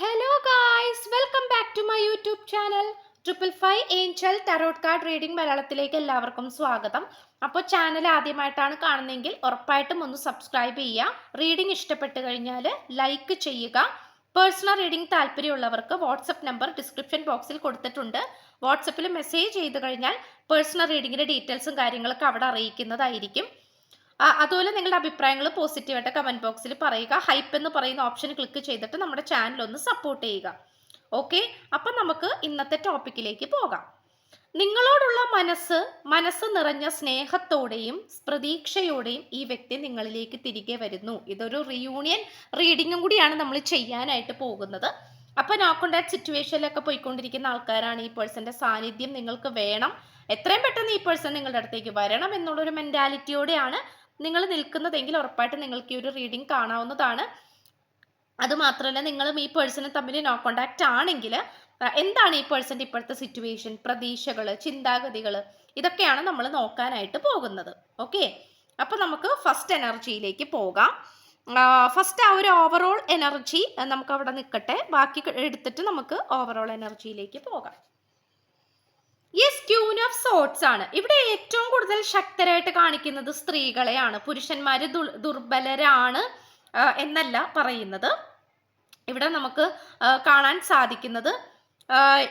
Hello guys welcome back to my YouTube channel triple five angel tarot card reading മലയാളത്തിലേക്ക് എല്ലാവർക്കും സ്വാഗതം. അപ്പോൾ channel ആദ്യമായിട്ടാണ് കാണുന്നതെങ്കിൽ ഉറപ്പായിട്ടും ഒന്ന് സബ്സ്ക്രൈബ് ചെയ്യുക. റീഡിംഗ് ഇഷ്ടപ്പെട്ട് കഴിഞ്ഞാൽ ലൈക്ക് ചെയ്യുക. പേഴ്സണൽ റീഡിംഗ് താല്പര്യമുള്ളവർക്ക് വാട്സപ്പ് നമ്പർ ഡിസ്ക്രിപ്ഷൻ ബോക്സിൽ കൊടുത്തിട്ടുണ്ട്. വാട്സപ്പിൽ മെസ്സേജ് ചെയ്ത് കഴിഞ്ഞാൽ പേഴ്സണൽ റീഡിങ്ങിന്റെ ഡീറ്റെയിൽസും കാര്യങ്ങളൊക്കെ അവിടെ അറിയിക്കുന്നതായിരിക്കും. അതുപോലെ നിങ്ങളുടെ അഭിപ്രായങ്ങൾ പോസിറ്റീവായിട്ട് കമന്റ് ബോക്സിൽ പറയുക. ഹൈപ്പ് എന്ന് പറയുന്ന ഓപ്ഷൻ ക്ലിക്ക് ചെയ്തിട്ട് നമ്മുടെ ചാനൽ ഒന്ന് സപ്പോർട്ട് ചെയ്യുക. ഓക്കെ അപ്പം നമുക്ക് ഇന്നത്തെ ടോപ്പിക്കിലേക്ക് പോകാം. നിങ്ങളോടുള്ള മനസ്സ് മനസ്സ് നിറഞ്ഞ സ്നേഹത്തോടെയും പ്രതീക്ഷയോടെയും ഈ വ്യക്തി നിങ്ങളിലേക്ക് തിരികെ വരുന്നു. ഇതൊരു റിയൂണിയൻ റീഡിങ്ങും കൂടിയാണ് നമ്മൾ ചെയ്യാനായിട്ട് പോകുന്നത്. അപ്പൊ നോ കോണ്ടാക്ട് സിറ്റുവേഷനിലൊക്കെ പോയിക്കൊണ്ടിരിക്കുന്ന ആൾക്കാരാണ് ഈ പേഴ്സന്റെ സാന്നിധ്യം നിങ്ങൾക്ക് വേണം. എത്രയും പെട്ടെന്ന് ഈ പേഴ്സൺ നിങ്ങളുടെ അടുത്തേക്ക് വരണം എന്നുള്ളൊരു മെന്റാലിറ്റിയോടെയാണ് നിങ്ങൾ നിൽക്കുന്നതെങ്കിൽ ഉറപ്പായിട്ടും നിങ്ങൾക്ക് ഈ ഒരു റീഡിംഗ് കാണാവുന്നതാണ്. അതുമാത്രമല്ല നിങ്ങളും ഈ പേഴ്സണും തമ്മിൽ നോ കോണ്ടാക്റ്റ് ആണെങ്കിൽ എന്താണ് ഈ പേഴ്സന്റെ ഇപ്പോഴത്തെ സിറ്റുവേഷൻ പ്രതീക്ഷകൾ ചിന്താഗതികൾ ഇതൊക്കെയാണ് നമ്മൾ നോക്കാനായിട്ട് പോകുന്നത്. ഓക്കെ അപ്പോൾ നമുക്ക് ഫസ്റ്റ് എനർജിയിലേക്ക് പോകാം. ഫസ്റ്റ് ആ ഒരു ഓവറോൾ എനർജി നമുക്ക് അവിടെ നിൽക്കട്ടെ. ബാക്കി എടുത്തിട്ട് നമുക്ക് ഓവറോൾ എനർജിയിലേക്ക് പോകാം. യെസ് ക്യൂൻ ഓഫ് സോട്ട്സ് ആണ്. ഇവിടെ ഏറ്റവും കൂടുതൽ ശക്തരായിട്ട് കാണിക്കുന്നത് സ്ത്രീകളെയാണ്. പുരുഷന്മാർ ദുർ- ദുർബലരാണ് എന്നല്ല പറയുന്നത്. ഇവിടെ നമുക്ക് കാണാൻ സാധിക്കുന്നത്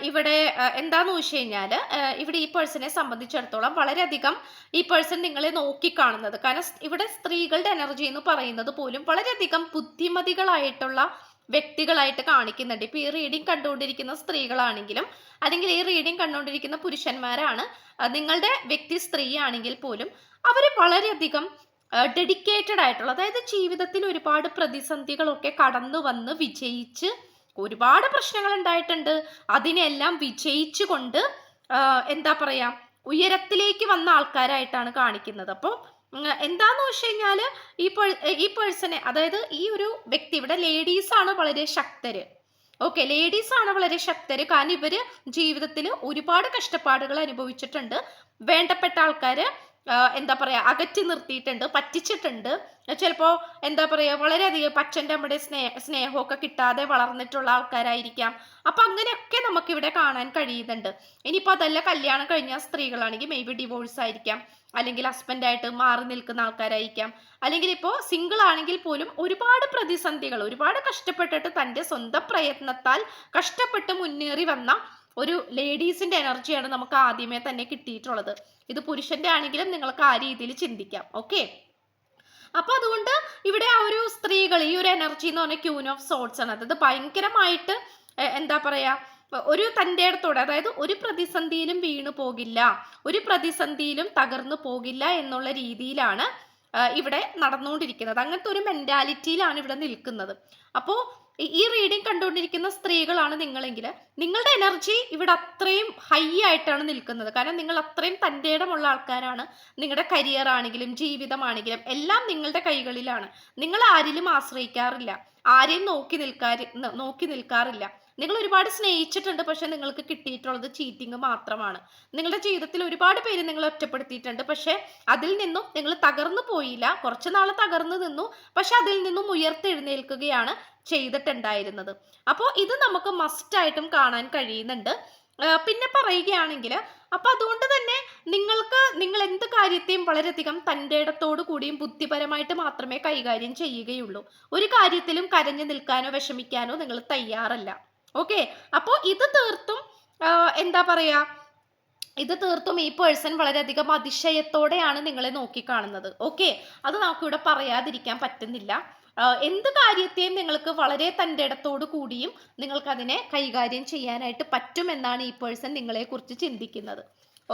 ഇവിടെ എന്താന്ന് വെച്ച് കഴിഞ്ഞാൽ ഇവിടെ ഈ പേഴ്സണെ സംബന്ധിച്ചിടത്തോളം വളരെയധികം ഈ പേഴ്സൺ നിങ്ങളെ നോക്കിക്കാണുന്നത്. കാരണം ഇവിടെ സ്ത്രീകളുടെ എനർജി എന്ന് പറയുന്നത് പോലും വളരെയധികം ബുദ്ധിമതികളായിട്ടുള്ള വ്യക്തികളായിട്ട് കാണിക്കുന്നുണ്ട്. ഇപ്പൊ ഈ റീഡിംഗ് കണ്ടുകൊണ്ടിരിക്കുന്ന സ്ത്രീകളാണെങ്കിലും അല്ലെങ്കിൽ ഈ റീഡിംഗ് കണ്ടുകൊണ്ടിരിക്കുന്ന പുരുഷന്മാരാണ് നിങ്ങളുടെ വ്യക്തി സ്ത്രീ ആണെങ്കിൽ പോലും അവർ വളരെയധികം ഡെഡിക്കേറ്റഡ് ആയിട്ടുള്ള അതായത് ജീവിതത്തിൽ ഒരുപാട് പ്രതിസന്ധികളൊക്കെ കടന്നു വന്ന് വിജയിച്ച് ഒരുപാട് പ്രശ്നങ്ങൾ ഉണ്ടായിട്ടുണ്ട്. അതിനെല്ലാം വിജയിച്ചു കൊണ്ട് എന്താ പറയാ ഉയരത്തിലേക്ക് വന്ന ആൾക്കാരായിട്ടാണ് കാണിക്കുന്നത്. അപ്പോൾ എന്താന്ന് വെച്ച് കഴിഞ്ഞാൽ ഈ ഈ പേഴ്സണെ അതായത് ഈ ഒരു വ്യക്തി ഇവിടെ ലേഡീസ് ആണ് വളരെ ശക്തര്. ഓക്കെ ലേഡീസ് ആണ് വളരെ ശക്തര്. കാരണം ഇവർ ജീവിതത്തിൽ ഒരുപാട് കഷ്ടപ്പാടുകൾ അനുഭവിച്ചിട്ടുണ്ട്. വേണ്ടപ്പെട്ട ആൾക്കാര് എന്താ പറയാ അകറ്റി നിർത്തിയിട്ടുണ്ട് പറ്റിച്ചിട്ടുണ്ട്. ചിലപ്പോൾ എന്താ പറയാ വളരെയധികം പച്ചന്റെ അമ്മയുടെ സ്നേഹ സ്നേഹമൊക്കെ കിട്ടാതെ വളർന്നിട്ടുള്ള ആൾക്കാരായിരിക്കാം. അപ്പൊ അങ്ങനെയൊക്കെ നമുക്ക് ഇവിടെ കാണാൻ കഴിയുന്നുണ്ട്. ഇനിയിപ്പോൾ അതല്ല കല്യാണം കഴിഞ്ഞ സ്ത്രീകളാണെങ്കിൽ മേ ബി ഡിവോഴ്സ് ആയിരിക്കാം. അല്ലെങ്കിൽ ഹസ്ബൻഡായിട്ട് മാറി നിൽക്കുന്ന ആൾക്കാരായിരിക്കാം. അല്ലെങ്കിൽ ഇപ്പോൾ സിംഗിൾ ആണെങ്കിൽ പോലും ഒരുപാട് പ്രതിസന്ധികൾ ഒരുപാട് കഷ്ടപ്പെട്ടിട്ട് തന്റെ സ്വന്തം പ്രയത്നത്താൽ കഷ്ടപ്പെട്ട് മുന്നേറി വന്ന ഒരു ലേഡീസിന്റെ എനർജിയാണ് നമുക്ക് ആദ്യമേ തന്നെ കിട്ടിയിട്ടുള്ളത്. ഇത് പുരുഷന്റെ ആണെങ്കിലും നിങ്ങൾക്ക് ആ രീതിയിൽ ചിന്തിക്കാം. ഓക്കെ അപ്പൊ അതുകൊണ്ട് ഇവിടെ ആ ഒരു സ്ത്രീകൾ ഈ ഒരു എനർജി എന്ന് പറഞ്ഞ ക്യൂൻ ഓഫ് സോട്ട്സ് ആണ്. അതായത് ഭയങ്കരമായിട്ട് എന്താ പറയാ ഒരു തന്റെ അടുത്തോടെ അതായത് ഒരു പ്രതിസന്ധിയിലും വീണു പോകില്ല ഒരു പ്രതിസന്ധിയിലും തകർന്നു പോകില്ല എന്നുള്ള രീതിയിലാണ് ഇവിടെ നടന്നുകൊണ്ടിരിക്കുന്നത്. അങ്ങനത്തെ ഒരു മെന്റാലിറ്റിയിലാണ് ഇവിടെ നിൽക്കുന്നത്. അപ്പോൾ ഈ റീഡിംഗ് കണ്ടുകൊണ്ടിരിക്കുന്ന സ്ത്രീകളാണ് നിങ്ങളെങ്കിൽ നിങ്ങളുടെ എനർജി ഇവിടെ അത്രയും ഹൈ ആയിട്ടാണ് നിൽക്കുന്നത്. കാരണം നിങ്ങൾ അത്രയും തന്റെ ഇടമുള്ള ആൾക്കാരാണ്. നിങ്ങളുടെ കരിയർ ആണെങ്കിലും ജീവിതമാണെങ്കിലും എല്ലാം നിങ്ങളുടെ കൈകളിലാണ്. നിങ്ങൾ ആരിലും ആശ്രയിക്കാറില്ല. ആരെയും നോക്കി നിൽക്കാറി നോക്കി നിൽക്കാറില്ല. നിങ്ങൾ ഒരുപാട് സ്നേഹിച്ചിട്ടുണ്ട് പക്ഷെ നിങ്ങൾക്ക് കിട്ടിയിട്ടുള്ളത് ചീറ്റിംഗ് മാത്രമാണ്. നിങ്ങളുടെ ജീവിതത്തിൽ ഒരുപാട് പേര് നിങ്ങൾ ഒറ്റപ്പെടുത്തിയിട്ടുണ്ട് പക്ഷെ അതിൽ നിന്നും നിങ്ങൾ തകർന്നു പോയില്ല. കുറച്ച് നാൾ തകർന്നു നിന്നു പക്ഷെ അതിൽ നിന്നും ഉയർത്തെഴുന്നേൽക്കുകയാണ് ചെയ്തിട്ടുണ്ടായിരുന്നത്. അപ്പോൾ ഇത് നമുക്ക് മസ്റ്റായിട്ടും കാണാൻ കഴിയുന്നുണ്ട്. പിന്നെ പറയുകയാണെങ്കിൽ അപ്പൊ അതുകൊണ്ട് തന്നെ നിങ്ങൾക്ക് നിങ്ങൾ എന്ത് കാര്യത്തെയും വളരെയധികം തന്റെ ഇടത്തോടു കൂടിയും ബുദ്ധിപരമായിട്ട് മാത്രമേ കൈകാര്യം ചെയ്യുകയുള്ളൂ. ഒരു കാര്യത്തിലും കരഞ്ഞു നിൽക്കാനോ വിഷമിക്കാനോ നിങ്ങൾ തയ്യാറല്ല. ഓക്കെ അപ്പോൾ ഇത് തീർത്തും എന്താ പറയുക ഇത് തീർത്തും ഈ പേഴ്സൺ വളരെയധികം അതിശയത്തോടെയാണ് നിങ്ങളെ നോക്കിക്കാണുന്നത്. ഓക്കെ അത് നമുക്കിവിടെ പറയാതിരിക്കാൻ പറ്റുന്നില്ല. എന്ത് കാര്യത്തെയും നിങ്ങൾക്ക് വളരെ തന്റെ ഇടത്തോട് കൂടിയും നിങ്ങൾക്ക് അതിനെ കൈകാര്യം ചെയ്യാനായിട്ട് പറ്റുമെന്നാണ് ഈ പേഴ്സൺ നിങ്ങളെ കുറിച്ച് ചിന്തിക്കുന്നത്.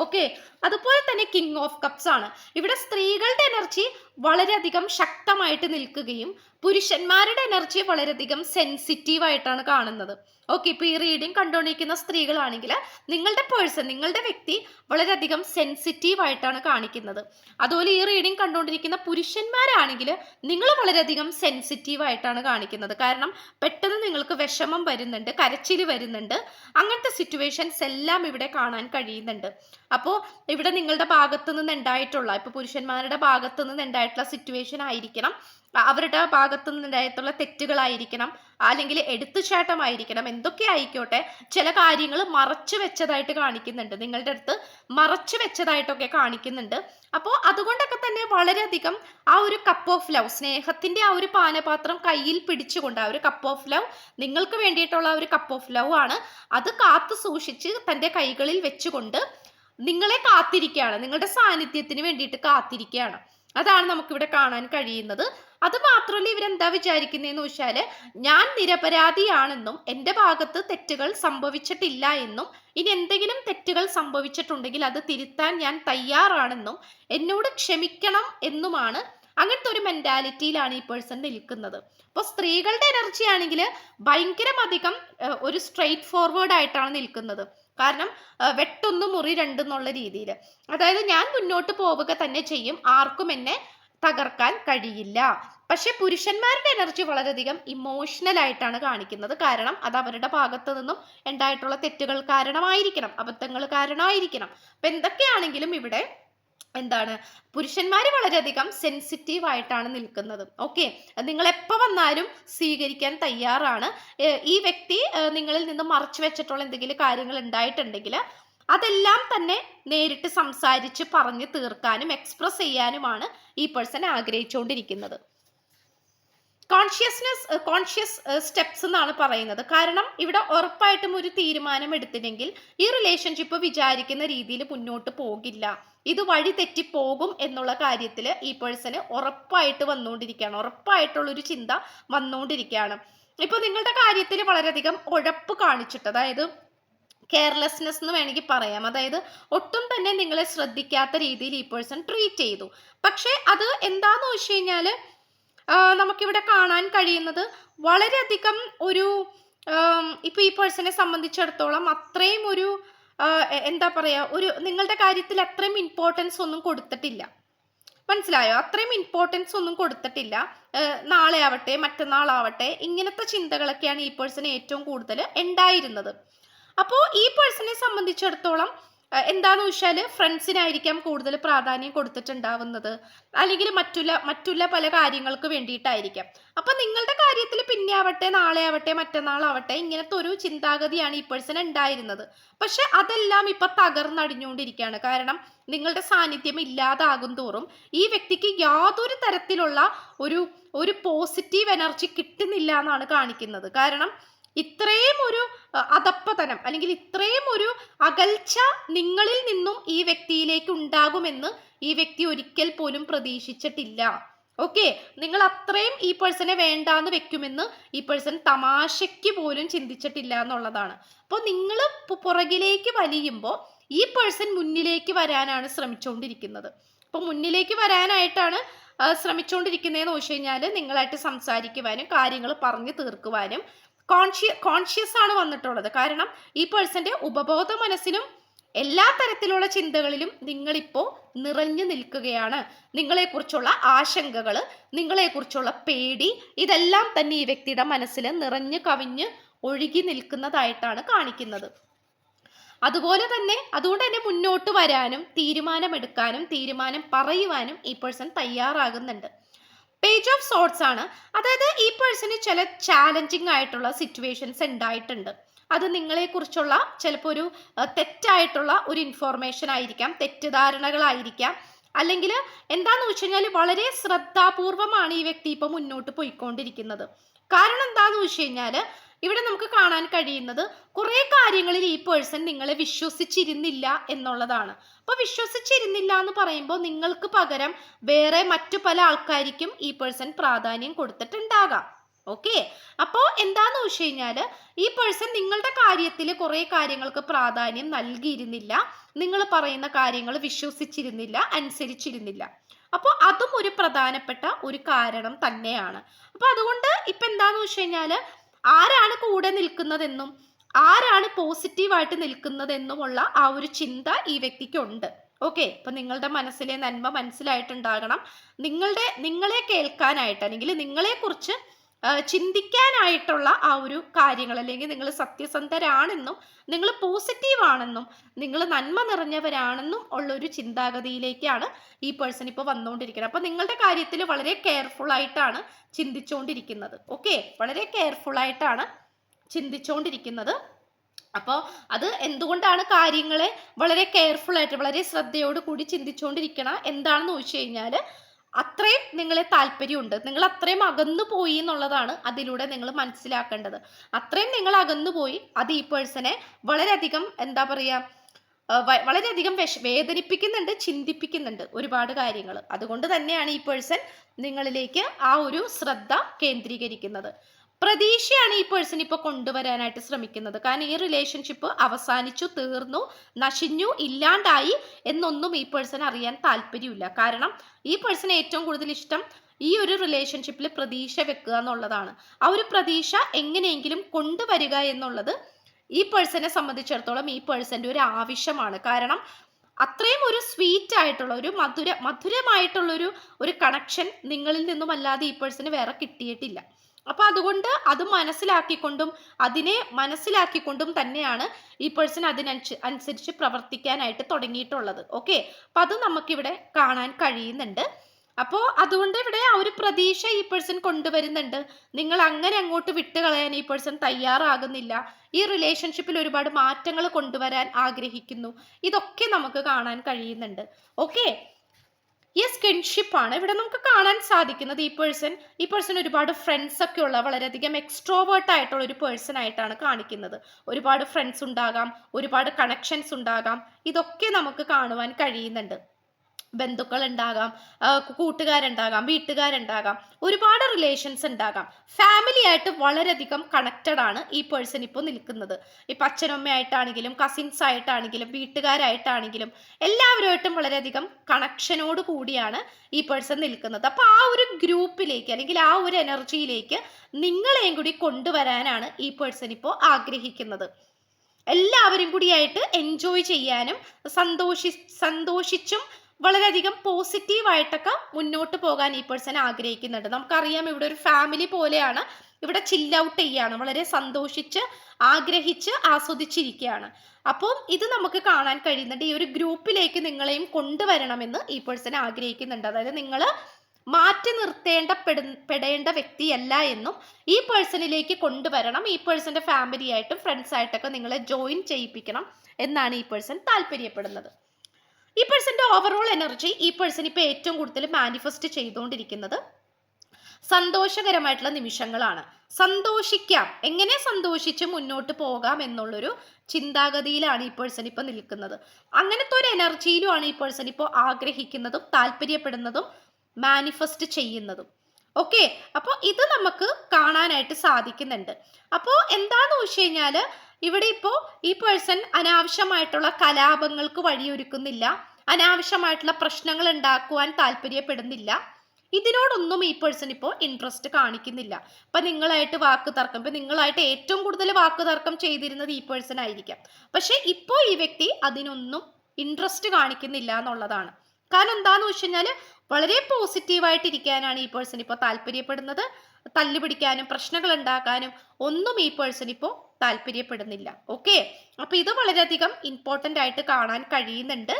ഓക്കെ അതുപോലെ തന്നെ കിങ് ഓഫ് കപ്സ് ആണ്. ഇവിടെ സ്ത്രീകളുടെ എനർജി വളരെയധികം ശക്തമായിട്ട് നിൽക്കുകയും പുരുഷന്മാരുടെ എനർജി വളരെയധികം സെൻസിറ്റീവ് ആയിട്ടാണ് കാണുന്നത്. ഓക്കെ ഇപ്പൊ ഈ റീഡിംഗ് കണ്ടുകൊണ്ടിരിക്കുന്ന സ്ത്രീകളാണെങ്കിൽ നിങ്ങളുടെ പേഴ്സൺ നിങ്ങളുടെ വ്യക്തി വളരെയധികം സെൻസിറ്റീവ് ആയിട്ടാണ് കാണിക്കുന്നത്. അതുപോലെ ഈ റീഡിംഗ് കണ്ടുകൊണ്ടിരിക്കുന്ന പുരുഷന്മാരാണെങ്കിൽ നിങ്ങൾ വളരെയധികം സെൻസിറ്റീവ് ആയിട്ടാണ് കാണിക്കുന്നത്. കാരണം പെട്ടെന്ന് നിങ്ങൾക്ക് വിഷമം വരുന്നുണ്ട് കരച്ചിൽ വരുന്നുണ്ട് അങ്ങനത്തെ സിറ്റുവേഷൻസ് എല്ലാം ഇവിടെ കാണാൻ കഴിയുന്നുണ്ട്. അപ്പോൾ ഇവിടെ നിങ്ങളുടെ ഭാഗത്തു നിന്ന് ഉണ്ടായിട്ടുള്ള ഇപ്പൊ പുരുഷന്മാരുടെ ഭാഗത്തു നിന്ന് ഉണ്ടായിട്ടുള്ള സിറ്റുവേഷൻ ആയിരിക്കണം. അവരുടെ ഭാഗത്തു നിന്നുണ്ടായിട്ടുള്ള തെറ്റുകളായിരിക്കണം അല്ലെങ്കിൽ എടുത്തുചാട്ടമായിരിക്കണം എന്തൊക്കെ ആയിക്കോട്ടെ ചില കാര്യങ്ങൾ മറച്ചു വെച്ചതായിട്ട് കാണിക്കുന്നുണ്ട്. നിങ്ങളുടെ അടുത്ത് മറച്ചു വെച്ചതായിട്ടൊക്കെ കാണിക്കുന്നുണ്ട്. അപ്പോൾ അതുകൊണ്ടൊക്കെ തന്നെ വളരെയധികം ആ ഒരു കപ്പ് ഓഫ് ലവ് സ്നേഹത്തിന്റെ ആ ഒരു പാനപാത്രം കയ്യിൽ പിടിച്ചുകൊണ്ട് ആ ഒരു കപ്പ് ഓഫ് ലവ് നിങ്ങൾക്ക് വേണ്ടിയിട്ടുള്ള ഒരു കപ്പ് ഓഫ് ലവ് ആണ് അത് കാത്തു സൂക്ഷിച്ച് തന്റെ കൈകളിൽ വെച്ചുകൊണ്ട് നിങ്ങളെ കാത്തിരിക്കുകയാണ്. നിങ്ങളുടെ സാന്നിധ്യത്തിന് വേണ്ടിയിട്ട് കാത്തിരിക്കുകയാണ്. അതാണ് നമുക്കിവിടെ കാണാൻ കഴിയുന്നത്. അത് മാത്രമല്ല ഇവരെന്താ വിചാരിക്കുന്നതെന്ന് വെച്ചാൽ ഞാൻ നിരപരാധിയാണെന്നും എന്റെ ഭാഗത്ത് തെറ്റുകൾ സംഭവിച്ചിട്ടില്ല എന്നും ഇനി എന്തെങ്കിലും തെറ്റുകൾ സംഭവിച്ചിട്ടുണ്ടെങ്കിൽ അത് തിരുത്താൻ ഞാൻ തയ്യാറാണെന്നും എന്നോട് ക്ഷമിക്കണം എന്നുമാണ് അങ്ങനത്തെ ഒരു മെന്റാലിറ്റിയിലാണ് ഈ പേഴ്സൺ നിൽക്കുന്നത്. അപ്പോൾ സ്ത്രീകളുടെ എനർജി ആണെങ്കിൽ ഭയങ്കരം അധികം ഒരു സ്ട്രെയിറ്റ് ഫോർവേഡ് ആയിട്ടാണ് നിൽക്കുന്നത്. കാരണം വെട്ടൊന്നും മുറി രണ്ടെന്നുള്ള രീതിയിൽ അതായത് ഞാൻ മുന്നോട്ട് പോവുക തന്നെ ചെയ്യും. ആർക്കും എന്നെ തകർക്കാൻ കഴിയില്ല. പക്ഷെ പുരുഷന്മാരുടെ എനർജി വളരെയധികം ഇമോഷണൽ ആയിട്ടാണ് കാണിക്കുന്നത്. കാരണം അത് അവരുടെ ഭാഗത്തു നിന്നും ഉണ്ടായിട്ടുള്ള തെറ്റുകൾ കാരണമായിരിക്കണം അബദ്ധങ്ങൾ കാരണമായിരിക്കണം. അപ്പൊ എന്തൊക്കെയാണെങ്കിലും ഇവിടെ എന്താണ് പുരുഷന്മാർ വളരെയധികം സെൻസിറ്റീവ് ആയിട്ടാണ് നിൽക്കുന്നത്. ഓക്കെ നിങ്ങൾ എപ്പോൾ വന്നാലും സ്വീകരിക്കാൻ തയ്യാറാണ്. ഈ വ്യക്തി നിങ്ങളിൽ നിന്ന് മറച്ചു വെച്ചിട്ടുള്ള എന്തെങ്കിലും കാര്യങ്ങൾ ഉണ്ടായിട്ടുണ്ടെങ്കിൽ അതെല്ലാം തന്നെ നേരിട്ട് സംസാരിച്ച് പറഞ്ഞ് തീർക്കാനും എക്സ്പ്രസ് ചെയ്യാനുമാണ് ഈ പേഴ്സൺ ആഗ്രഹിച്ചുകൊണ്ടിരിക്കുന്നത് കോൺഷ്യസ്നെസ് കോൺഷ്യസ് സ്റ്റെപ്സ് എന്നാണ് പറയുന്നത്. കാരണം ഇവിടെ ഉറപ്പായിട്ടും ഒരു തീരുമാനം എടുത്തില്ലെങ്കിൽ ഈ റിലേഷൻഷിപ്പ് വിചാരിക്കുന്ന രീതിയിൽ മുന്നോട്ട് പോകില്ല. ഇത് വഴി തെറ്റിപ്പോകും എന്നുള്ള കാര്യത്തിൽ ഈ പേഴ്സണ് ഉറപ്പായിട്ട് വന്നുകൊണ്ടിരിക്കുകയാണ് ഉറപ്പായിട്ടുള്ള ഒരു ചിന്ത വന്നുകൊണ്ടിരിക്കുകയാണ് ഇപ്പൊ നിങ്ങളുടെ കാര്യത്തിൽ വളരെയധികം ഉഴപ്പ് കാണിച്ചിട്ട് അതായത് കെയർലെസ്നെസ് എന്ന് വേണമെങ്കിൽ പറയാം. അതായത് ഒട്ടും തന്നെ നിങ്ങളെ ശ്രദ്ധിക്കാത്ത രീതിയിൽ ഈ പേഴ്സൺ ട്രീറ്റ് ചെയ്തു. പക്ഷേ അത് എന്താന്ന് വെച്ച് കഴിഞ്ഞാൽ നമുക്കിവിടെ കാണാൻ കഴിയുന്നത് വളരെയധികം ഒരു ഇപ്പൊ ഈ പേഴ്സണെ സംബന്ധിച്ചിടത്തോളം അത്രയും ഒരു എന്താ പറയാ ഒരു നിങ്ങളുടെ കാര്യത്തിൽ അത്രയും ഇമ്പോർട്ടൻസ് ഒന്നും കൊടുത്തിട്ടില്ല. മനസ്സിലായോ? അത്രയും ഇമ്പോർട്ടൻസ് ഒന്നും കൊടുത്തിട്ടില്ല. നാളെ ആവട്ടെ മറ്റന്നാളാവട്ടെ ഇങ്ങനത്തെ ചിന്തകളൊക്കെയാണ് ഈ പേഴ്സൺ ഏറ്റവും കൂടുതൽ ഉണ്ടായിരുന്നത്. അപ്പോൾ ഈ പേഴ്സണെ സംബന്ധിച്ചിടത്തോളം എന്താണെന്ന് വെച്ചാൽ ഫ്രണ്ട്സിനായിരിക്കാം കൂടുതൽ പ്രാധാന്യം കൊടുത്തിട്ടുണ്ടാവുന്നത്. അല്ലെങ്കിൽ മറ്റുള്ള മറ്റുള്ള പല കാര്യങ്ങൾക്ക് വേണ്ടിയിട്ടായിരിക്കാം. അപ്പൊ നിങ്ങളുടെ കാര്യത്തിൽ പിന്നെ ആവട്ടെ നാളെ ആവട്ടെ മറ്റന്നാളാവട്ടെ ഇങ്ങനത്തെ ഒരു ചിന്താഗതിയാണ് ഈ പേഴ്സൺ ഉണ്ടായിരുന്നത്. പക്ഷെ അതെല്ലാം ഇപ്പൊ തകർന്നടിഞ്ഞുകൊണ്ടിരിക്കുകയാണ്. കാരണം നിങ്ങളുടെ സാന്നിധ്യം ഇല്ലാതാകും തോറും ഈ വ്യക്തിക്ക് യാതൊരു തരത്തിലുള്ള ഒരു ഒരു പോസിറ്റീവ് എനർജി കിട്ടുന്നില്ല എന്നാണ് കാണിക്കുന്നത്. കാരണം ഇത്രയും ഒരു അതപ്പതനം അല്ലെങ്കിൽ ഇത്രയും ഒരു അകൽച്ച നിങ്ങളിൽ നിന്നും ഈ വ്യക്തിയിലേക്ക് ഉണ്ടാകുമെന്ന് ഈ വ്യക്തി ഒരിക്കൽ പോലും പ്രതീക്ഷിച്ചിട്ടില്ല. ഓക്കെ? നിങ്ങൾ അത്രയും ഈ പേഴ്സണെ വേണ്ടാന്ന് വെക്കുമെന്ന് ഈ പേഴ്സൺ തമാശയ്ക്ക് പോലും ചിന്തിച്ചിട്ടില്ല എന്നുള്ളതാണ്. അപ്പോൾ നിങ്ങൾ പുറകിലേക്ക് വലിയുമ്പോൾ ഈ പേഴ്സൺ മുന്നിലേക്ക് വരാനാണ് ശ്രമിച്ചുകൊണ്ടിരിക്കുന്നത്. അപ്പോൾ മുന്നിലേക്ക് വരാനായിട്ടാണ് ശ്രമിച്ചുകൊണ്ടിരിക്കുന്നതെന്ന് വെച്ച് കഴിഞ്ഞാൽ നിങ്ങളായിട്ട് സംസാരിക്കുവാനും കാര്യങ്ങൾ പറഞ്ഞു തീർക്കുവാനും കോൺഷ്യ കോൺഷ്യസ് ആണ് വന്നിട്ടുള്ളത്. കാരണം ഈ പേഴ്സന്റെ ഉപബോധ മനസ്സിനും എല്ലാ തരത്തിലുള്ള ചിന്തകളിലും നിങ്ങളിപ്പോൾ നിറഞ്ഞു നിൽക്കുകയാണ്. നിങ്ങളെക്കുറിച്ചുള്ള ആശങ്കകൾ നിങ്ങളെക്കുറിച്ചുള്ള പേടി ഇതെല്ലാം തന്നെ ഈ വ്യക്തിയുടെ മനസ്സിൽ നിറഞ്ഞു കവിഞ്ഞ് ഒഴുകി നിൽക്കുന്നതായിട്ടാണ് കാണിക്കുന്നത്. അതുപോലെ തന്നെ അതുകൊണ്ട് തന്നെ മുന്നോട്ട് വരാനും തീരുമാനമെടുക്കാനും തീരുമാനം പറയുവാനും ഈ പേഴ്സൺ തയ്യാറാകുന്നുണ്ട്. പേജ് ഓഫ് സോർട്സ് ആണ്. അതായത് ഈ പേഴ്സന് ചില ചാലഞ്ചിങ് ആയിട്ടുള്ള സിറ്റുവേഷൻസ് ഉണ്ടായിട്ടുണ്ട്. അത് നിങ്ങളെക്കുറിച്ചുള്ള ചിലപ്പോൾ ഒരു തെറ്റായിട്ടുള്ള ഒരു ഇൻഫോർമേഷൻ ആയിരിക്കാം തെറ്റിദ്ധാരണകളായിരിക്കാം. അല്ലെങ്കിൽ എന്താന്ന് വെച്ച് കഴിഞ്ഞാൽ വളരെ ശ്രദ്ധാപൂർവമാണ് ഈ വ്യക്തി ഇപ്പോൾ മുന്നോട്ട് പോയിക്കൊണ്ടിരിക്കുന്നത്. കാരണം എന്താന്ന് വെച്ച് കഴിഞ്ഞാൽ ഇവിടെ നമുക്ക് കാണാൻ കഴിയുന്നത് കുറേ കാര്യങ്ങളിൽ ഈ പേഴ്സൺ നിങ്ങളെ വിശ്വസിച്ചിരുന്നില്ല എന്നുള്ളതാണ്. അപ്പോൾ വിശ്വസിച്ചിരുന്നില്ല എന്ന് പറയുമ്പോൾ നിങ്ങൾക്ക് പകരം വേറെ മറ്റു പല ആൾക്കാർക്കും ഈ പേഴ്സൺ പ്രാധാന്യം കൊടുത്തിട്ടുണ്ടാകാം. ഓക്കെ അപ്പോൾ എന്താന്ന് വെച്ച് കഴിഞ്ഞാൽ ഈ പേഴ്സൺ നിങ്ങളുടെ കാര്യത്തിൽ കുറേ കാര്യങ്ങൾക്ക് പ്രാധാന്യം നൽകിയിരുന്നില്ല. നിങ്ങൾ പറയുന്ന കാര്യങ്ങൾ വിശ്വസിച്ചിരുന്നില്ല അനുസരിച്ചിരുന്നില്ല. അപ്പോൾ അതും ഒരു പ്രധാനപ്പെട്ട ഒരു കാരണം തന്നെയാണ്. അപ്പോൾ അതുകൊണ്ട് ഇപ്പൊ എന്താന്ന് വെച്ച് കഴിഞ്ഞാൽ ആരാണ് കൂടെ നിൽക്കുന്നതെന്നും ആരാണ് പോസിറ്റീവായിട്ട് നിൽക്കുന്നതെന്നുമുള്ള ആ ഒരു ചിന്ത ഈ വ്യക്തിക്ക് ഉണ്ട് ഓക്കെ ഇപ്പൊ നിങ്ങളുടെ മനസ്സിലെ നന്മ മനസ്സിലായിട്ടുണ്ടാകണം. നിങ്ങളുടെ നിങ്ങളെ കേൾക്കാനായിട്ട് അല്ലെങ്കിൽ നിങ്ങളെക്കുറിച്ച് ആ, ചിന്തിക്കാനായിട്ടുള്ള ആ ഒരു കാര്യങ്ങൾ അല്ലെങ്കിൽ നിങ്ങൾ സത്യസന്ധരാണെന്നും നിങ്ങൾ പോസിറ്റീവ് ആണെന്നും നിങ്ങൾ നന്മ നിറഞ്ഞവരാണെന്നും ഉള്ള ഒരു ചിന്താഗതിയിലേക്കാണ് ഈ പേഴ്സൺ ഇപ്പോൾ വന്നുകൊണ്ടിരിക്കുന്നത്. അപ്പോൾ നിങ്ങളുടെ കാര്യത്തിൽ വളരെ കെയർഫുൾ ആയിട്ടാണ് ചിന്തിച്ചുകൊണ്ടിരിക്കുന്നത് ഓക്കെ വളരെ കെയർഫുൾ ആയിട്ടാണ് ചിന്തിച്ചുകൊണ്ടിരിക്കുന്നത് അപ്പോൾ അത് എന്തുകൊണ്ടാണ് കാര്യങ്ങളെ വളരെ കെയർഫുൾ ആയിട്ട് വളരെ ശ്രദ്ധയോട് കൂടി ചിന്തിച്ചുകൊണ്ടിരിക്കണം എന്താണെന്ന് ചോദിച്ചു കഴിഞ്ഞാൽ അത്രയും നിങ്ങളെ താല്പര്യമുണ്ട്. നിങ്ങൾ അത്രയും അകന്നു പോയി എന്നുള്ളതാണ് അതിലൂടെ നിങ്ങൾ മനസ്സിലാക്കേണ്ടത്. അത്രയും നിങ്ങൾ അകന്നു പോയി അത് ഈ പേഴ്സണെ വളരെയധികം എന്താ പറയുക വളരെയധികം വിഷ വേദനിപ്പിക്കുന്നുണ്ട് ചിന്തിപ്പിക്കുന്നുണ്ട് ഒരുപാട് കാര്യങ്ങൾ. അതുകൊണ്ട് തന്നെയാണ് ഈ പേഴ്സൺ നിങ്ങളിലേക്ക് ആ ഒരു ശ്രദ്ധ കേന്ദ്രീകരിക്കുന്നത്. പ്രതീക്ഷയാണ് ഈ പേഴ്സൺ ഇപ്പോൾ കൊണ്ടുവരാനായിട്ട് ശ്രമിക്കുന്നത്. കാരണം ഈ റിലേഷൻഷിപ്പ് അവസാനിച്ചു തീർന്നു നശിഞ്ഞു ഇല്ലാണ്ടായി എന്നൊന്നും ഈ പേഴ്സൺ അറിയാൻ താല്പര്യമില്ല. കാരണം ഈ പേഴ്സൺ ഏറ്റവും കൂടുതൽ ഇഷ്ടം ഈ ഒരു റിലേഷൻഷിപ്പിൽ പ്രതീക്ഷ വെക്കുക എന്നുള്ളതാണ്. ആ ഒരു പ്രതീക്ഷ എങ്ങനെയെങ്കിലും കൊണ്ടുവരിക എന്നുള്ളത് ഈ പേഴ്സണെ സംബന്ധിച്ചിടത്തോളം ഈ പേഴ്സന്റെ ഒരു ആവശ്യമാണ്. കാരണം അത്രയും ഒരു സ്വീറ്റ് ആയിട്ടുള്ള ഒരു മധുര മധുരമായിട്ടുള്ള ഒരു ഒരു കണക്ഷൻ നിങ്ങളിൽ നിന്നുമല്ലാതെ ഈ പേഴ്സന് വേറെ കിട്ടിയിട്ടില്ല. അപ്പൊ അതുകൊണ്ട് അത് മനസ്സിലാക്കിക്കൊണ്ടും അതിനെ മനസ്സിലാക്കിക്കൊണ്ടും തന്നെയാണ് ഈ പേഴ്സൺ അതിനനുസ അനുസരിച്ച് പ്രവർത്തിക്കാനായിട്ട് തുടങ്ങിയിട്ടുള്ളത്. ഓക്കെ അപ്പൊ അത് നമുക്കിവിടെ കാണാൻ കഴിയുന്നുണ്ട്. അപ്പോൾ അതുകൊണ്ട് ഇവിടെ ആ ഒരു പ്രതീക്ഷ ഈ പേഴ്സൺ കൊണ്ടുവരുന്നുണ്ട്. നിങ്ങൾ അങ്ങനെ അങ്ങോട്ട് വിട്ടുകളയാൻ ഈ പേഴ്സൺ തയ്യാറാകുന്നില്ല. ഈ റിലേഷൻഷിപ്പിൽ ഒരുപാട് മാറ്റങ്ങൾ കൊണ്ടുവരാൻ ആഗ്രഹിക്കുന്നു. ഇതൊക്കെ നമുക്ക് കാണാൻ കഴിയുന്നുണ്ട്. ഓക്കെ യെസ് കിൻഷിപ്പ് ആണ് ഇവിടെ നമുക്ക് കാണാൻ സാധിക്കുന്നത്. ഈ പേഴ്സൺ ഈ പേഴ്സൺ ഒരുപാട് ഫ്രണ്ട്സ് ഒക്കെ ഉള്ള വളരെയധികം എക്സ്ട്രോവേർട്ട് ആയിട്ടുള്ള ഒരു പേഴ്സൺ ആയിട്ടാണ് കാണിക്കുന്നത്. ഒരുപാട് ഫ്രണ്ട്സ് ഉണ്ടാകാം ഒരുപാട് കണക്ഷൻസ് ഉണ്ടാകാം. ഇതൊക്കെ നമുക്ക് കാണുവാൻ കഴിയുന്നുണ്ട്. ബന്ധുക്കൾ ഉണ്ടാകാം കൂട്ടുകാരുണ്ടാകാം വീട്ടുകാരുണ്ടാകാം ഒരുപാട് റിലേഷൻസ് ഉണ്ടാകാം. ഫാമിലി ആയിട്ട് വളരെയധികം കണക്റ്റഡ് ആണ് ഈ പേഴ്സൺ ഇപ്പോൾ നിൽക്കുന്നത്. ഇപ്പം അച്ഛനമ്മയായിട്ടാണെങ്കിലും കസിൻസ് ആയിട്ടാണെങ്കിലും വീട്ടുകാരായിട്ടാണെങ്കിലും എല്ലാവരുമായിട്ടും വളരെയധികം കണക്ഷനോട് കൂടിയാണ് ഈ പേഴ്സൺ നിൽക്കുന്നത്. അപ്പോൾ ആ ഒരു ഗ്രൂപ്പിലേക്ക് അല്ലെങ്കിൽ ആ ഒരു എനർജിയിലേക്ക് നിങ്ങളെയും കൂടി കൊണ്ടുവരാനാണ് ഈ പേഴ്സൺ ഇപ്പോൾ ആഗ്രഹിക്കുന്നത്. എല്ലാവരും കൂടിയായിട്ട് എൻജോയ് ചെയ്യാനും സന്തോഷി സന്തോഷിച്ചും വളരെയധികം പോസിറ്റീവായിട്ടൊക്കെ മുന്നോട്ട് പോകാൻ ഈ പേഴ്സൺ ആഗ്രഹിക്കുന്നുണ്ട്. നമുക്കറിയാം ഇവിടെ ഒരു ഫാമിലി പോലെയാണ്. ഇവിടെ ചില്ല ഔട്ട് ചെയ്യാണ്. വളരെ സന്തോഷിച്ച് ആഗ്രഹിച്ച് ആസ്വദിച്ചിരിക്കുകയാണ്. അപ്പോൾ ഇത് നമുക്ക് കാണാൻ കഴിയുന്നുണ്ട്. ഈ ഒരു ഗ്രൂപ്പിലേക്ക് നിങ്ങളെയും കൊണ്ടുവരണമെന്ന് ഈ പേഴ്സൺ ആഗ്രഹിക്കുന്നുണ്ട്. അതായത് നിങ്ങൾ മാറ്റി നിർത്തേണ്ട പെടേണ്ട വ്യക്തിയല്ല എന്നും ഈ പേഴ്സണിലേക്ക് കൊണ്ടുവരണം. ഈ പേഴ്സന്റെ ഫാമിലിയായിട്ടും ഫ്രണ്ട്സ് ആയിട്ടൊക്കെ നിങ്ങളെ ജോയിൻ ചെയ്യിപ്പിക്കണം എന്നാണ് ഈ പേഴ്സൺ താല്പര്യപ്പെടുന്നത്. ഈ പേഴ്സന്റെ ഓവറോൾ എനർജി ഈ പേഴ്സൺ ഇപ്പോൾ ഏറ്റവും കൂടുതൽ മാനിഫെസ്റ്റ് ചെയ്തുകൊണ്ടിരിക്കുന്നത് സന്തോഷകരമായിട്ടുള്ള നിമിഷങ്ങളാണ്. സന്തോഷിക്കാം. എങ്ങനെ സന്തോഷിച്ച് മുന്നോട്ട് പോകാം എന്നുള്ളൊരു ചിന്താഗതിയിലാണ് ഈ പേഴ്സൺ ഇപ്പൊ നിൽക്കുന്നത്. അങ്ങനത്തെ ഒരു എനർജിയിലുമാണ് ഈ പേഴ്സൺ ഇപ്പോൾ ആഗ്രഹിക്കുന്നതും താല്പര്യപ്പെടുന്നതും മാനിഫെസ്റ്റ് ചെയ്യുന്നതും. ഓക്കെ അപ്പോൾ ഇത് നമുക്ക് കാണാനായിട്ട് സാധിക്കുന്നുണ്ട്. അപ്പോൾ എന്താണെന്ന് വെച്ച് കഴിഞ്ഞാൽ ഇവിടെ ഇപ്പോൾ ഈ പേഴ്സൺ അനാവശ്യമായിട്ടുള്ള കലാപങ്ങൾക്ക് വഴിയൊരുക്കുന്നില്ല. അനാവശ്യമായിട്ടുള്ള പ്രശ്നങ്ങൾ ഉണ്ടാക്കുവാൻ താല്പര്യപ്പെടുന്നില്ല. ഇതിനോടൊന്നും ഈ പേഴ്സൺ ഇപ്പോൾ ഇൻട്രസ്റ്റ് കാണിക്കുന്നില്ല. അപ്പൊ നിങ്ങളായിട്ട് വാക്ക് തർക്കം ഇപ്പൊ നിങ്ങളായിട്ട് ഏറ്റവും കൂടുതൽ വാക്ക് തർക്കം ചെയ്തിരുന്നത് ഈ പേഴ്സൺ ആയിരിക്കാം. പക്ഷേ ഇപ്പോൾ ഈ വ്യക്തി അതിനൊന്നും ഇൻട്രസ്റ്റ് കാണിക്കുന്നില്ല എന്നുള്ളതാണ്. കാരണം എന്താന്ന് വെച്ച് കഴിഞ്ഞാൽ വളരെ പോസിറ്റീവായിട്ട് ഇരിക്കാനാണ് ഈ പേഴ്സൺ ഇപ്പോൾ താല്പര്യപ്പെടുന്നത്. തല്ലുപിടിക്കാനും പ്രശ്നങ്ങൾ ഉണ്ടാക്കാനും ഒന്നും ഈ പേഴ്സൺ ഇപ്പോൾ താല്പര്യപ്പെടുന്നില്ല. ഓക്കെ അപ്പൊ ഇത് വളരെയധികം ഇമ്പോർട്ടന്റ് ആയിട്ട് കാണാൻ കഴിയുന്നുണ്ട്.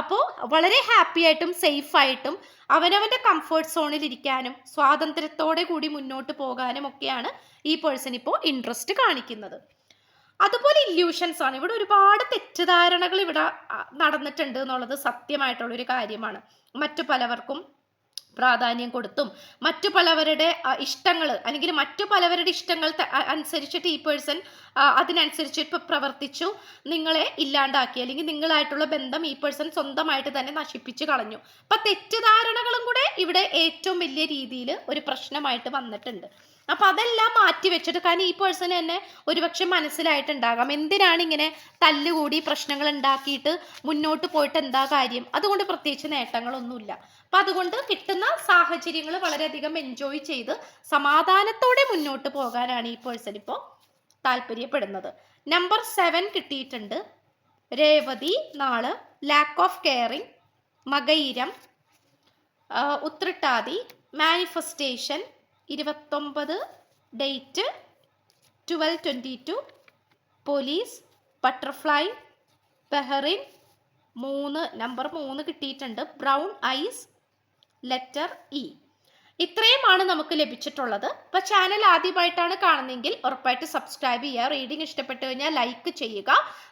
അപ്പോൾ വളരെ ഹാപ്പി ആയിട്ടും സേഫ് ആയിട്ടും അവനവന്റെ കംഫർട്ട് സോണിൽ ഇരിക്കാനും സ്വാതന്ത്ര്യത്തോടെ കൂടി മുന്നോട്ട് പോകാനും ഒക്കെയാണ് ഈ പേഴ്സൺ ഇപ്പോൾ ഇൻട്രസ്റ്റ് കാണിക്കുന്നത്. അതുപോലെ ഇല്യൂഷൻസ് ആണ്. ഇവിടെ ഒരുപാട് തെറ്റിദ്ധാരണകൾ ഇവിടെ നടന്നിട്ടുണ്ട് എന്നുള്ളത് സത്യമായിട്ടുള്ളൊരു കാര്യമാണ്. മറ്റു പലവർക്കും പ്രാധാന്യം കൊടുത്തും മറ്റു പലവരുടെ ഇഷ്ടങ്ങൾ അല്ലെങ്കിൽ മറ്റു പലവരുടെ ഇഷ്ടങ്ങൾ അനുസരിച്ചിട്ട് ഈ പേഴ്സൺ അതിനനുസരിച്ച് പ്രവർത്തിച്ചു നിങ്ങളെ ഇല്ലാണ്ടാക്കി അല്ലെങ്കിൽ നിങ്ങളായിട്ടുള്ള ബന്ധം ഈ പേഴ്സൺ സ്വന്തമായിട്ട് തന്നെ നശിപ്പിച്ചു കളഞ്ഞു. അപ്പം തെറ്റിദ്ധാരണകളും കൂടെ ഇവിടെ ഏറ്റവും വലിയ രീതിയിൽ ഒരു പ്രശ്നമായിട്ട് വന്നിട്ടുണ്ട്. അപ്പൊ അതെല്ലാം മാറ്റി വെച്ചിട്ട് കാരണം ഈ പേഴ്സൺ തന്നെ ഒരുപക്ഷെ മനസ്സിലായിട്ടുണ്ടാകാം. എന്തിനാണ് ഇങ്ങനെ തല്ലുകൂടി പ്രശ്നങ്ങൾ ഉണ്ടാക്കിയിട്ട് മുന്നോട്ട് പോയിട്ട് എന്താ കാര്യം? അതുകൊണ്ട് പ്രത്യേകിച്ച് നേട്ടങ്ങളൊന്നുമില്ല. അപ്പൊ അതുകൊണ്ട് കിട്ടുന്ന സാഹചര്യങ്ങൾ വളരെയധികം എൻജോയ് ചെയ്ത് സമാധാനത്തോടെ മുന്നോട്ട് പോകാനാണ് ഈ പേഴ്സൺ ഇപ്പോൾ താല്പര്യപ്പെടുന്നത്. നമ്പർ സെവൻ കിട്ടിയിട്ടുണ്ട്. രേവതി നാൾ lack of caring Makayiram Uthrattathi manifestation ഇരുപത്തൊമ്പത് date twelve twenty two police butterfly Bahrain മൂന്ന് നമ്പർ മൂന്ന് കിട്ടിയിട്ടുണ്ട്. Brown eyes letter E. ഇത്രയുമാണ് നമുക്ക് ലഭിച്ചിട്ടുള്ളത്. അപ്പോൾ ചാനൽ ആദ്യമായിട്ടാണ് കാണുന്നതെങ്കിൽ ഉറപ്പായിട്ട് സബ്സ്ക്രൈബ് ചെയ്യുക റീഡിംഗ് ഇഷ്ടപ്പെട്ടു കഴിഞ്ഞാൽ ലൈക്ക് ചെയ്യുക.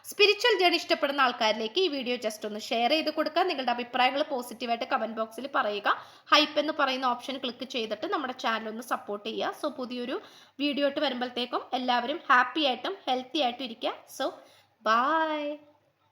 സ്പിരിച്വൽ ജേണി ഇഷ്ടപ്പെടുന്ന ആൾക്കാരിലേക്ക് ഈ വീഡിയോ ജസ്റ്റ് ഒന്ന് ഷെയർ ചെയ്ത് കൊടുക്കുക. നിങ്ങളുടെ അഭിപ്രായങ്ങൾ പോസിറ്റീവായിട്ട് കമന്റ് ബോക്സിൽ പറയുക. ഹൈപ്പ് എന്ന് പറയുന്ന ഓപ്ഷൻ ക്ലിക്ക് ചെയ്തിട്ട് നമ്മുടെ ചാനൽ ഒന്ന് സപ്പോർട്ട് ചെയ്യുക. സോ പുതിയൊരു വീഡിയോ ആയിട്ട് വരുമ്പോഴത്തേക്കും എല്ലാവരും ഹാപ്പി ആയിട്ടും ഹെൽത്തി ആയിട്ടും ഇരിക്കുക. So by